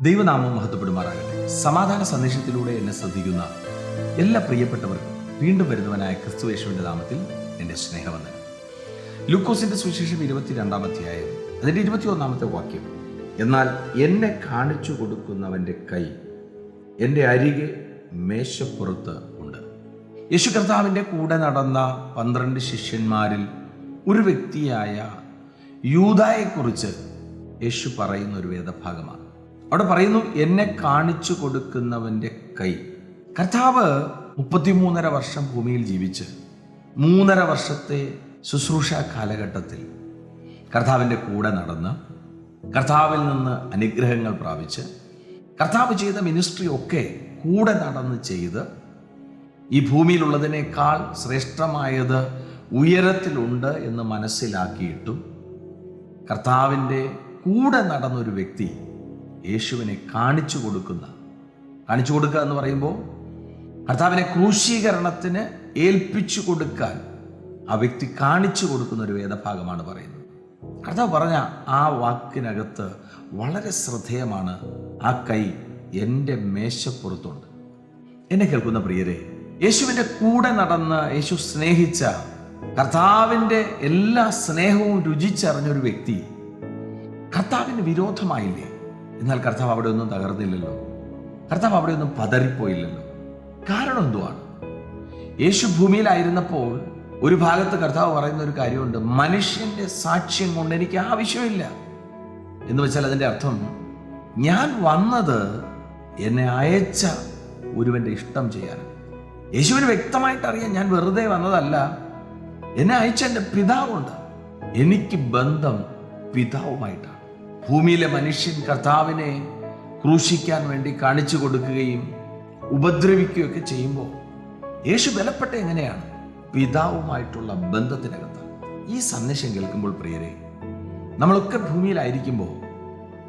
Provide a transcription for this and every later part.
ദൈവനാമം മഹത്വപ്പെടുമാറാകട്ടെ. സമാധാന സന്ദേശത്തിലൂടെ എന്നെ ശ്രദ്ധിക്കുന്ന എല്ലാ പ്രിയപ്പെട്ടവർക്കും വീണ്ടും വരുന്നവനായ ക്രിസ്തുവേശുവിന്റെ നാമത്തിൽ എന്റെ സ്നേഹവന്ദനം. ലൂക്കോസിന്റെ സുവിശേഷം ഇരുപത്തിരണ്ടാം അധ്യായം അതിന്റെ ഇരുപത്തിയൊന്നാമത്തെ വാക്യം. എന്നാൽ എന്നെ കാണിച്ചു കൊടുക്കുന്നവന്റെ കൈ എന്റെ അരികെ മേശപ്പുറത്ത് ഉണ്ട്. യേശു കർത്താവിന്റെ കൂടെ നടന്ന പന്ത്രണ്ട് ശിഷ്യന്മാരിൽ ഒരു വ്യക്തിയായ യൂതായെക്കുറിച്ച് യേശു പറയുന്ന ഒരു വേദഭാഗമാണ്. അവിടെ പറയുന്നു എന്നെ കാണിച്ചു കൊടുക്കുന്നവന്റെ കൈ. കർത്താവ് മുപ്പത്തിമൂന്നര വർഷം ഭൂമിയിൽ ജീവിച്ച് മൂന്നര വർഷത്തെ ശുശ്രൂഷ കാലഘട്ടത്തിൽ കർത്താവിന്റെ കൂടെ നടന്ന് കർത്താവിൽ നിന്ന് അനുഗ്രഹങ്ങൾ പ്രാപിച്ച് കർത്താവ് ചെയ്ത മിനിസ്ട്രി ഒക്കെ കൂടെ നടന്ന് ചെയ്ത് ഈ ഭൂമിയിലുള്ളതിനേക്കാൾ ശ്രേഷ്ഠമായത് ഉയരത്തിലുണ്ട് എന്ന് മനസ്സിലാക്കിയിട്ടും കർത്താവിന്റെ കൂടെ നടന്നൊരു വ്യക്തി യേശുവിനെ കാണിച്ചു കൊടുക്കുന്ന. കാണിച്ചു കൊടുക്കുക എന്ന് പറയുമ്പോൾ കർത്താവിനെ ക്രൂശീകരണത്തിന് ഏൽപ്പിച്ചു കൊടുക്കാൻ ആ വ്യക്തി കാണിച്ചു കൊടുക്കുന്ന ഒരു വേദഭാഗമാണ് പറയുന്നത്. കർത്താവ് പറഞ്ഞ ആ വാക്കിനകത്ത് വളരെ ശ്രദ്ധേയമാണ് ആ കൈ എന്റെ മേശപ്പുറത്തുണ്ട്. എന്നെ കേൾക്കുന്ന പ്രിയരെ യേശുവിന്റെ കൂടെ നടന്ന് യേശു സ്നേഹിച്ച കർത്താവിന്റെ എല്ലാ സ്നേഹവും രുചിച്ചറിഞ്ഞൊരു വ്യക്തി കർത്താവിന് വിരോധമായില്ലേ? എന്നാൽ കർത്താവ് അവിടെ ഒന്നും തകർന്നില്ലല്ലോ. കർത്താവ് അവിടെ ഒന്നും പതറിപ്പോയില്ലല്ലോ. കാരണം എന്തുവാണ്? യേശു ഭൂമിയിലായിരുന്നപ്പോൾ ഒരു ഭാഗത്ത് കർത്താവ് പറയുന്ന ഒരു കാര്യമുണ്ട്. മനുഷ്യന്റെ സാക്ഷ്യം കൊണ്ട് എനിക്ക് ആവശ്യമില്ല. എന്ന് വെച്ചാൽ അതിന്റെ അർത്ഥം ഞാൻ വന്നത് എന്നെ അയച്ച ഒരുവന്റെ ഇഷ്ടം ചെയ്യാൻ. യേശുവിന് വ്യക്തമായിട്ട് അറിയാം ഞാൻ വെറുതെ വന്നതല്ല. എന്നെ അയച്ച എന്റെ പിതാവുണ്ട്. എനിക്ക് ബന്ധം പിതാവുമായിട്ടാണ്. ഭൂമിയിലെ മനുഷ്യൻ കർത്താവിനെ ക്രൂശിക്കാൻ വേണ്ടി കാണിച്ചു കൊടുക്കുകയും ഉപദ്രവിക്കുകയൊക്കെ ചെയ്യുമ്പോൾ യേശു ബലപ്പെട്ട എങ്ങനെയാണ്? പിതാവുമായിട്ടുള്ള ബന്ധത്തിനകത്ത്. ഈ സന്ദേശം കേൾക്കുമ്പോൾ പ്രിയരെ നമ്മളൊക്കെ ഭൂമിയിലായിരിക്കുമ്പോൾ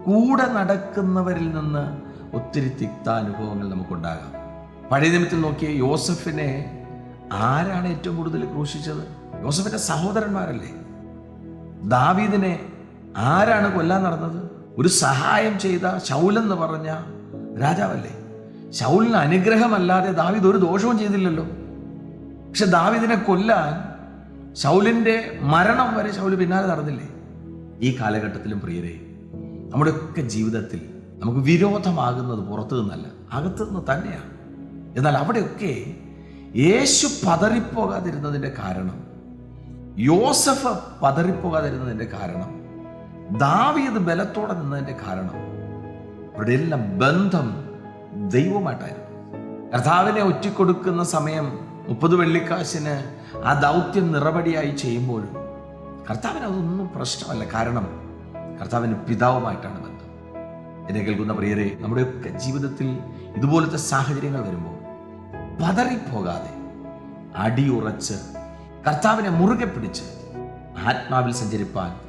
കൂടെ നടക്കുന്നവരിൽ നിന്ന് ഒത്തിരി തിക്താനുഭവങ്ങൾ നമുക്കുണ്ടാകാം. പഴയ ദിനത്തിൽ നോക്കിയ യോസഫിനെ ആരാണ് ഏറ്റവും കൂടുതൽ ക്രൂശിച്ചത്? യോസഫിന്റെ സഹോദരന്മാരല്ലേ? ദാവീദിനെ ആരാണ് കൊല്ലാൻ നടന്നത്? ഒരു സഹായം ചെയ്ത ശൗലെന്ന് പറഞ്ഞ രാജാവല്ലേ? ശൗലിന് അനുഗ്രഹമല്ലാതെ ദാവിദ് ഒരു ദോഷവും ചെയ്തില്ലല്ലോ. പക്ഷെ ദാവിദിനെ കൊല്ലാൻ ശൗലിന്റെ മരണം വരെ ശൗൽ പിന്നാലെ നടന്നില്ലേ? ഈ കാലഘട്ടത്തിലും പ്രിയരെ നമ്മുടെയൊക്കെ ജീവിതത്തിൽ നമുക്ക് വിരോധമാകുന്നത് പുറത്തു നിന്നല്ല അകത്തു നിന്ന് തന്നെയാണ് എന്നാൽ അവിടെയൊക്കെ യേശു പതറിപ്പോകാതിരുന്നതിന്റെ കാരണം യോസഫ് പതറിപ്പോകാതിരുന്നതിന്റെ കാരണം ദാവീദ് ബലത്തോടെ നിന്നതിന്റെ കാരണം അവരുടെ എല്ലാം ബന്ധം ദൈവമായിട്ടായിരുന്നു കർത്താവിനെ ഒറ്റിക്കൊടുക്കുന്ന സമയം മുപ്പത് വെള്ളിക്കാശിന് ആ ദൗത്യം നിറപടിയായി ചെയ്യുമ്പോഴും കർത്താവിന് അതൊന്നും പ്രശ്നമല്ല. കാരണം കർത്താവിന് പിതാവുമായിട്ടാണ് ബന്ധം. എന്നെ കേൾക്കുന്ന പ്രിയരെ നമ്മുടെയൊക്കെ ജീവിതത്തിൽ ഇതുപോലത്തെ സാഹചര്യങ്ങൾ വരുമ്പോൾ പതറിപ്പോകാതെ അടിയുറച്ച് കർത്താവിനെ മുറുകെ പിടിച്ച് ആത്മാവിൽ സഞ്ചരിപ്പാൻ